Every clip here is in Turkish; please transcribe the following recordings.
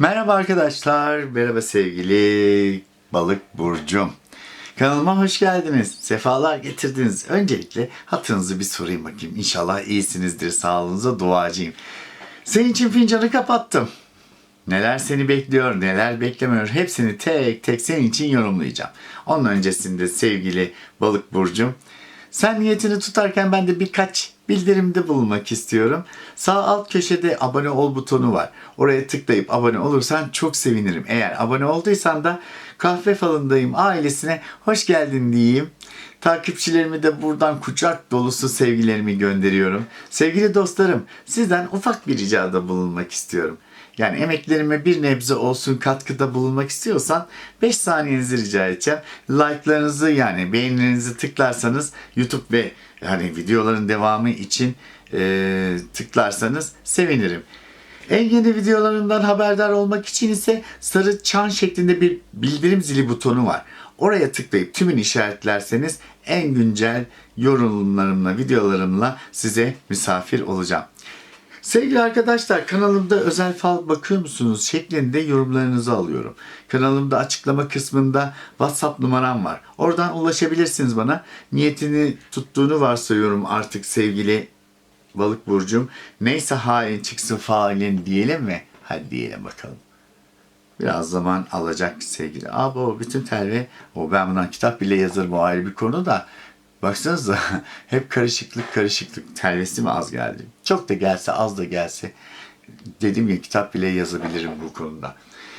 Merhaba arkadaşlar, merhaba sevgili balık burcum. Kanalıma hoş geldiniz, sefalar getirdiniz. Öncelikle hatırınızı bir sorayım bakayım. İnşallah iyisinizdir, sağlığınıza duacıyım. Senin için fincanı kapattım. Neler seni bekliyor, neler beklemiyor hepsini tek tek senin için yorumlayacağım. Onun öncesinde sevgili balık burcum, sen niyetini tutarken ben de birkaç bildirimde bulunmak istiyorum. Sağ alt köşede abone ol butonu var. Oraya tıklayıp abone olursan çok sevinirim. Eğer abone olduysan da kahve falındayım ailesine hoş geldin diyeyim. Takipçilerime de buradan kucak dolusu sevgilerimi gönderiyorum. Sevgili dostlarım, sizden ufak bir ricada bulunmak istiyorum. Yani emeklerime bir nebze olsun katkıda bulunmak istiyorsan 5 saniyenizi rica edeceğim. Like'larınızı yani beğenilerinizi tıklarsanız YouTube ve yani videoların devamı için e, tıklarsanız sevinirim. En yeni videolarımdan haberdar olmak için ise sarı çan şeklinde bir bildirim zili butonu var. Oraya tıklayıp tümünü işaretlerseniz en güncel yorumlarımla, videolarımla size misafir olacağım. Sevgili arkadaşlar kanalımda özel fal bakıyor musunuz şeklinde yorumlarınızı alıyorum. Kanalımda açıklama kısmında WhatsApp numaram var. Oradan ulaşabilirsiniz bana. Niyetini tuttuğunu varsayıyorum artık sevgili balık burcum. Neyse hain çıksın failin diyelim mi? Hadi diyelim bakalım. Biraz zaman alacak sevgili. Abi o bütün telve, o ben bundan kitap bile yazarım o ayrı bir konu da. Baksanıza hep karışıklık karışıklık telvesi mi az geldi? Çok da gelse az da gelse dedim ya kitap bile yazabilirim bu konuda.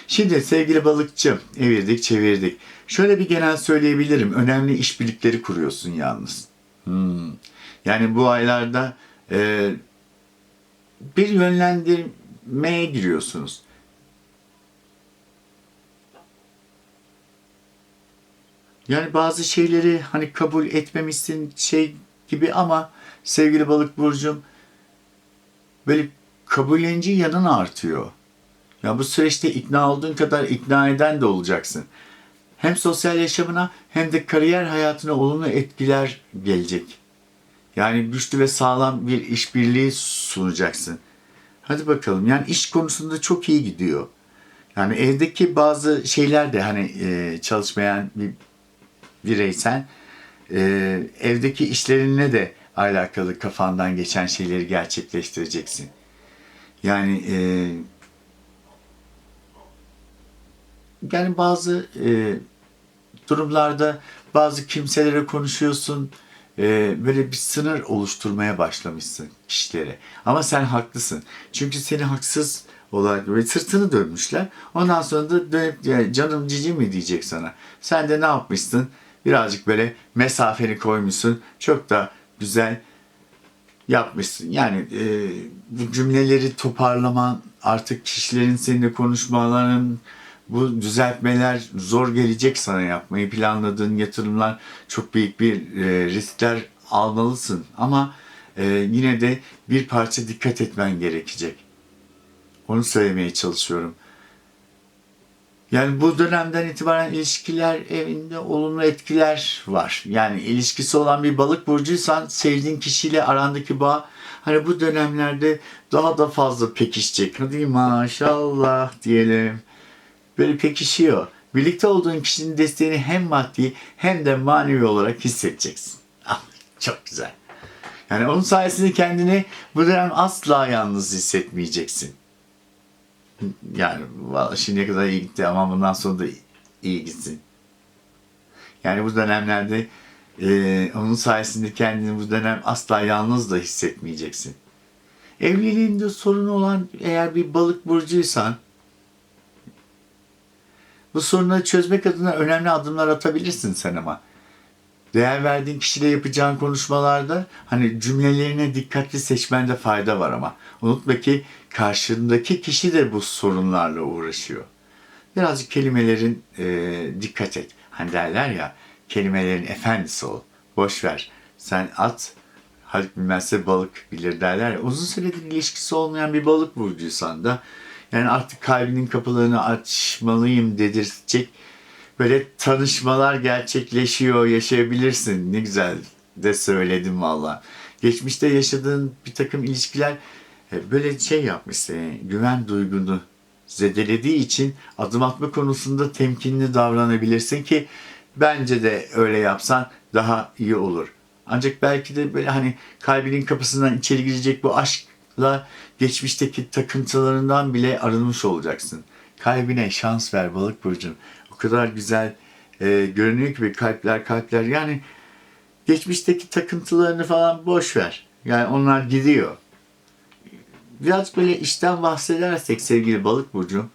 Şimdi sevgili balıkçı evirdik çevirdik. Şöyle bir genel söyleyebilirim. Önemli işbirlikleri kuruyorsun yalnız. Hmm. Yani bu aylarda e, bir yönlendirmeye giriyorsunuz. Yani bazı şeyleri hani kabul etmemişsin şey gibi ama sevgili balık burcum böyle kabullenci yanın artıyor. Ya bu süreçte ikna olduğun kadar ikna eden de olacaksın. Hem sosyal yaşamına hem de kariyer hayatına olumlu etkiler gelecek. Yani güçlü ve sağlam bir işbirliği sunacaksın. Hadi bakalım. Yani iş konusunda çok iyi gidiyor. Yani evdeki bazı şeyler de hani çalışmayan bir bireysen e, evdeki işlerinle de alakalı kafandan geçen şeyleri gerçekleştireceksin. Yani e, yani bazı e, durumlarda bazı kimselere konuşuyorsun e, böyle bir sınır oluşturmaya başlamışsın kişilere. Ama sen haklısın. Çünkü seni haksız olarak böyle sırtını dönmüşler. Ondan sonra da dönüp canım cici mi diyecek sana. Sen de ne yapmışsın? Birazcık böyle mesafeni koymuşsun. Çok da güzel yapmışsın. Yani e, bu cümleleri toparlaman, artık kişilerin seninle konuşmaların, bu düzeltmeler zor gelecek sana yapmayı planladığın yatırımlar çok büyük bir e, riskler almalısın. Ama e, yine de bir parça dikkat etmen gerekecek. Onu söylemeye çalışıyorum. Yani bu dönemden itibaren ilişkiler evinde olumlu etkiler var. Yani ilişkisi olan bir balık burcuysan sevdiğin kişiyle arandaki bağ hani bu dönemlerde daha da fazla pekişecek. Hadi maşallah diyelim. Böyle pekişiyor. Birlikte olduğun kişinin desteğini hem maddi hem de manevi olarak hissedeceksin. Ah, çok güzel. Yani onun sayesinde kendini bu dönem asla yalnız hissetmeyeceksin. Yani şimdiye kadar iyi gitti ama bundan sonra da iyi gitsin. Yani bu dönemlerde e, onun sayesinde kendini bu dönem asla yalnız da hissetmeyeceksin. Evliliğinde sorun olan eğer bir balık burcuysan bu sorunları çözmek adına önemli adımlar atabilirsin sen ama. Değer verdiğin kişiyle yapacağın konuşmalarda hani cümlelerine dikkatli seçmende fayda var ama. Unutma ki karşındaki kişi de bu sorunlarla uğraşıyor. Birazcık kelimelerin e, dikkat et. Hani derler ya kelimelerin efendisi ol. Boş ver. Sen at Haluk bilmezse balık bilir derler ya. Uzun süredir ilişkisi olmayan bir balık burcuysan da yani artık kalbinin kapılarını açmalıyım dedirtecek böyle tanışmalar gerçekleşiyor, yaşayabilirsin. Ne güzel de söyledim valla. Geçmişte yaşadığın bir takım ilişkiler e, böyle şey yapmış güven duygunu zedelediği için adım atma konusunda temkinli davranabilirsin ki bence de öyle yapsan daha iyi olur. Ancak belki de böyle hani kalbinin kapısından içeri girecek bu aşkla geçmişteki takıntılarından bile arınmış olacaksın. Kalbine şans ver balık burcum. Kadar güzel e, görünüyor ki kalpler kalpler yani geçmişteki takıntılarını falan boş ver. Yani onlar gidiyor. Biraz böyle işten bahsedersek sevgili balık burcu,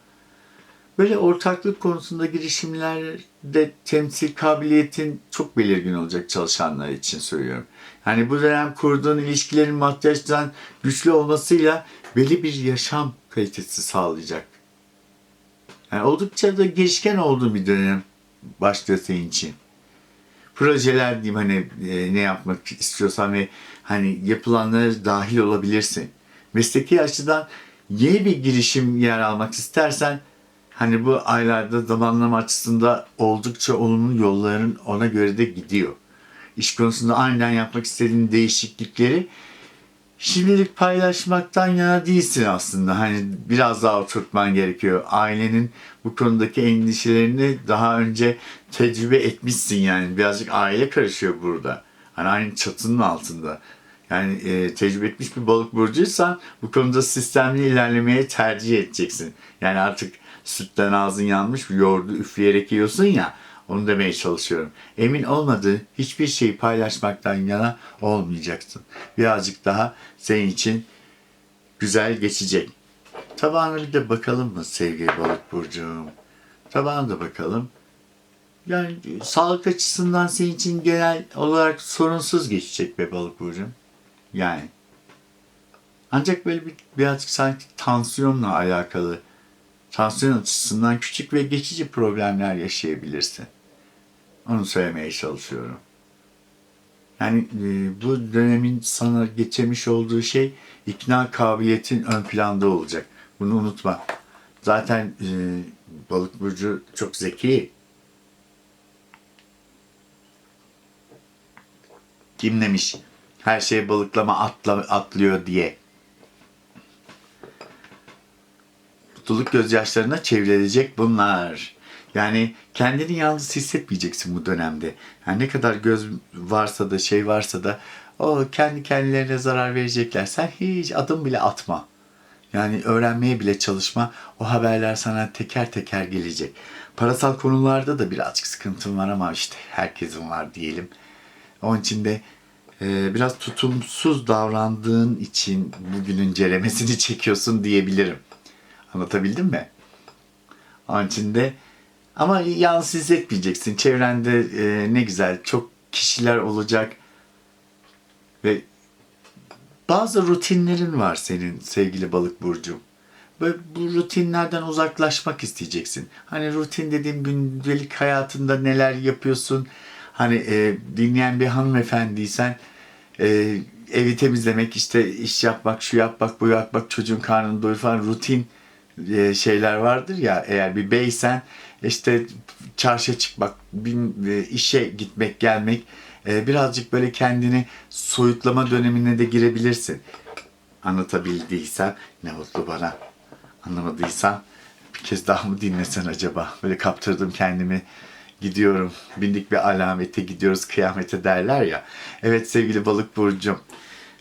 böyle ortaklık konusunda girişimlerde temsil kabiliyetin çok belirgin olacak çalışanlar için söylüyorum. Yani bu dönem kurduğun ilişkilerin maddiyattan güçlü olmasıyla belli bir yaşam kalitesi sağlayacak. Yani oldukça da girişken olduğu bir dönem başlıyor senin için projeler diyeyim hani e, ne yapmak istiyorsan ve hani yapılanlara dahil olabilirsin. Mesleki açıdan yeni bir girişim yer almak istersen hani bu aylarda zamanlama açısında oldukça olumlu yolların ona göre de gidiyor. İş konusunda aniden yapmak istediğin değişiklikleri şimdilik paylaşmaktan yana değilsin aslında. Hani biraz daha oturtman gerekiyor. Ailenin bu konudaki endişelerini daha önce tecrübe etmişsin yani. Birazcık aile karışıyor burada. Hani aynı çatının altında. Yani e, tecrübe etmiş bir balık burcuysan bu konuda sistemli ilerlemeye tercih edeceksin. Yani artık sütten ağzın yanmış yoğurdu üfleyerek yiyorsun ya. Onu demeye çalışıyorum. Emin olmadığı hiçbir şeyi paylaşmaktan yana olmayacaksın. Birazcık daha senin için güzel geçecek. Tabağına bir de bakalım mı sevgili balık burcum? Tabağına da bakalım. Yani sağlık açısından senin için genel olarak sorunsuz geçecek be balık burcum. Yani. Ancak böyle bir, birazcık sanki tansiyonla alakalı tansiyon açısından küçük ve geçici problemler yaşayabilirsin. Onu söylemeye çalışıyorum. Yani e, bu dönemin sana geçirmiş olduğu şey ikna kabiliyetin ön planda olacak. Bunu unutma. Zaten e, balık burcu çok zeki. Kim demiş? Her şey balıklama atla, atlıyor diye. Mutluluk gözyaşlarına çevrilecek bunlar. Yani kendini yalnız hissetmeyeceksin bu dönemde. Yani ne kadar göz varsa da şey varsa da o kendi kendilerine zarar verecekler. Sen hiç adım bile atma. Yani öğrenmeye bile çalışma. O haberler sana teker teker gelecek. Parasal konularda da birazcık sıkıntım var ama işte herkesin var diyelim. Onun için de e, biraz tutumsuz davrandığın için bugünün ceremesini çekiyorsun diyebilirim. Anlatabildim mi? Onun için de ama yalnız hissetmeyeceksin. Çevrende e, ne güzel çok kişiler olacak ve bazı rutinlerin var senin sevgili balık burcu. Böyle bu rutinlerden uzaklaşmak isteyeceksin. Hani rutin dediğim gündelik hayatında neler yapıyorsun? Hani e, dinleyen bir hanımefendiysen e, evi temizlemek, işte iş yapmak, şu yapmak, bu yapmak, çocuğun karnını doyur falan rutin e, şeyler vardır ya eğer bir beysen işte çarşıya çıkmak, bir e, işe gitmek, gelmek e, birazcık böyle kendini soyutlama dönemine de girebilirsin. Anlatabildiysem ne mutlu bana. Anlamadıysan bir kez daha mı dinlesen acaba? Böyle kaptırdım kendimi gidiyorum. Bindik bir alamete gidiyoruz kıyamete derler ya. Evet sevgili balık burcum.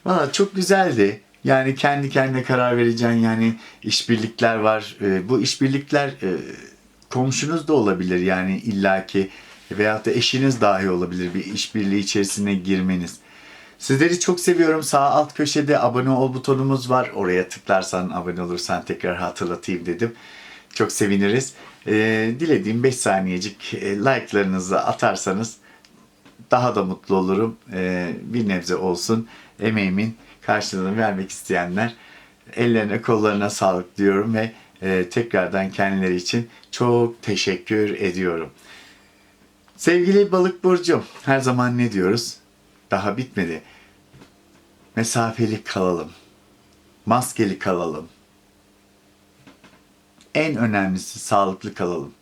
Valla çok güzeldi. Yani kendi kendine karar vereceğin yani işbirlikler var. E, bu işbirlikler e, komşunuz da olabilir yani illaki veyahut da eşiniz dahi olabilir bir işbirliği içerisine girmeniz. Sizleri çok seviyorum. Sağ alt köşede abone ol butonumuz var. Oraya tıklarsan abone olursan tekrar hatırlatayım dedim. Çok seviniriz. E, dilediğim 5 saniyecik e, like'larınızı atarsanız daha da mutlu olurum. E, bir nebze olsun emeğimin karşılığını vermek isteyenler ellerine kollarına sağlık diyorum ve e, tekrardan kendileri için çok teşekkür ediyorum. Sevgili balık burcum her zaman ne diyoruz? Daha bitmedi. Mesafeli kalalım. Maskeli kalalım. En önemlisi sağlıklı kalalım.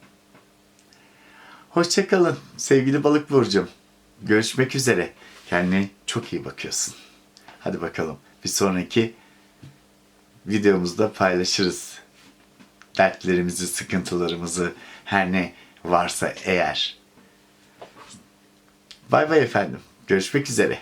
Hoşçakalın sevgili balık burcum. Görüşmek üzere. Kendine çok iyi bakıyorsun. Hadi bakalım bir sonraki videomuzda paylaşırız. dertlerimizi, sıkıntılarımızı her ne varsa eğer. Bay bay efendim. Görüşmek üzere.